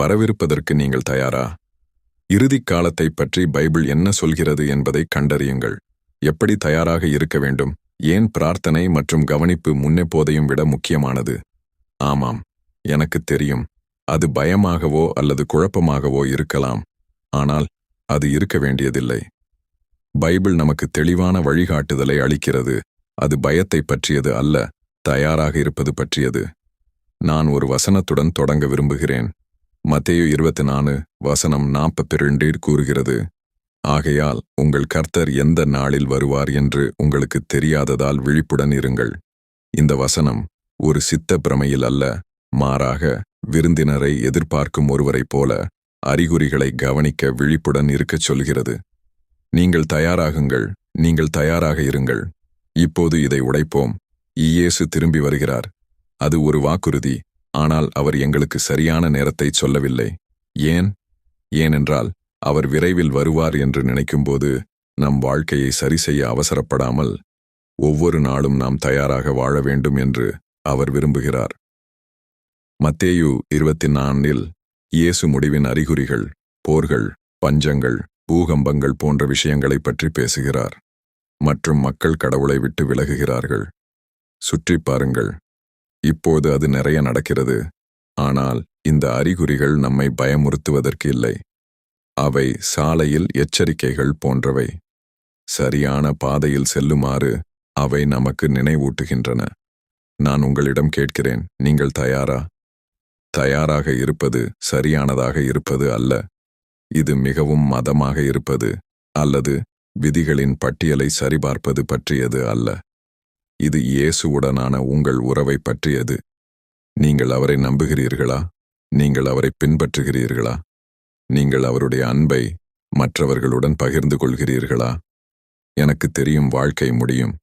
வரவிருப்பதற்கு நீங்கள் தயாரா? இறுதிக் காலத்தைப் பற்றி பைபிள் என்ன சொல்கிறது என்பதை கண்டறியுங்கள். எப்படி தயாராக இருக்க வேண்டும்? ஏன் பிரார்த்தனை மற்றும் கவனிப்பு முன்னெப்போதையும் விட முக்கியமானது? ஆமாம் எனக்கு தெரியும். அது பயமாகவோ அல்லது குழப்பமாகவோ இருக்கலாம். ஆனால் அது இருக்க வேண்டியதில்லை. பைபிள் நமக்கு தெளிவான வழிகாட்டுதலை அளிக்கிறது. அது பயத்தை பற்றியது அல்ல தயாராக இருப்பது பற்றியது. நான் ஒரு வசனத்துடன் தொடங்க விரும்புகிறேன். மத்தேயு இருபத்தி நாலு வசனம் நாற்பத்தி ரெண்டில் கூறுகிறது ஆகையால் உங்கள் கர்த்தர் எந்த நாளில் வருவார் என்று உங்களுக்கு தெரியாததால் விழிப்புடன் இருங்கள். இந்த வசனம் ஒரு சித்த பிரமையில் அல்ல மாறாக விருந்தினரை எதிர்பார்க்கும் ஒருவரைப் போல அறிகுறிகளை கவனிக்க விழிப்புடன் இருக்கச் சொல்கிறது. நீங்கள் தயாராகுங்கள் நீங்கள் தயாராக இருங்கள். இப்போது இதை உடைப்போம். இயேசு திரும்பி வருகிறார். அது ஒரு வாக்குறுதி. ஆனால் அவர் எங்களுக்கு சரியான நேரத்தை சொல்லவில்லை. ஏன்? ஏனென்றால் அவர் விரைவில் வருவார் என்று நினைக்கும்போது நம் வாழ்க்கையை சரி செய்ய அவசரப்படாமல் ஒவ்வொரு நாளும் நாம் தயாராக வாழ வேண்டும் என்று அவர் விரும்புகிறார். மத்தேயு இருபத்தி நான்கில் இயேசு முடிவின் அறிகுறிகள் போர்கள் பஞ்சங்கள் பூகம்பங்கள் போன்ற விஷயங்களைப் பற்றி பேசுகிறார். மற்றும் மக்கள் கடவுளை விட்டு விலகுகிறார்கள். சுற்றி பாருங்கள். இப்போது அது நிறைய நடக்கிறது. ஆனால் இந்த அறிகுறிகள் நம்மை பயமுறுத்துவதற்கு இல்லை. அவை சாலையில் எச்சரிக்கைகள் போன்றவை. சரியான பாதையில் செல்லுமாறு அவை நமக்கு நினைவூட்டுகின்றன. நான் உங்களிடம் கேட்கிறேன் நீங்கள் தயாரா? தயாராக இருப்பது சரியானதாக இருப்பது அல்ல. இது மிகவும் மதமாக இருப்பது அல்லது விதிகளின் பட்டியலை சரிபார்ப்பது பற்றியது அல்ல. இது இயேசுவுடனான உங்கள் உறவை பற்றியது. நீங்கள் அவரை நம்புகிறீர்களா? நீங்கள் அவரை பின்பற்றுகிறீர்களா? நீங்கள் அவருடைய அன்பை மற்றவர்களுடன் பகிர்ந்து கொள்கிறீர்களா? எனக்கு தெரியும் வாழ்க்கை முடியும்.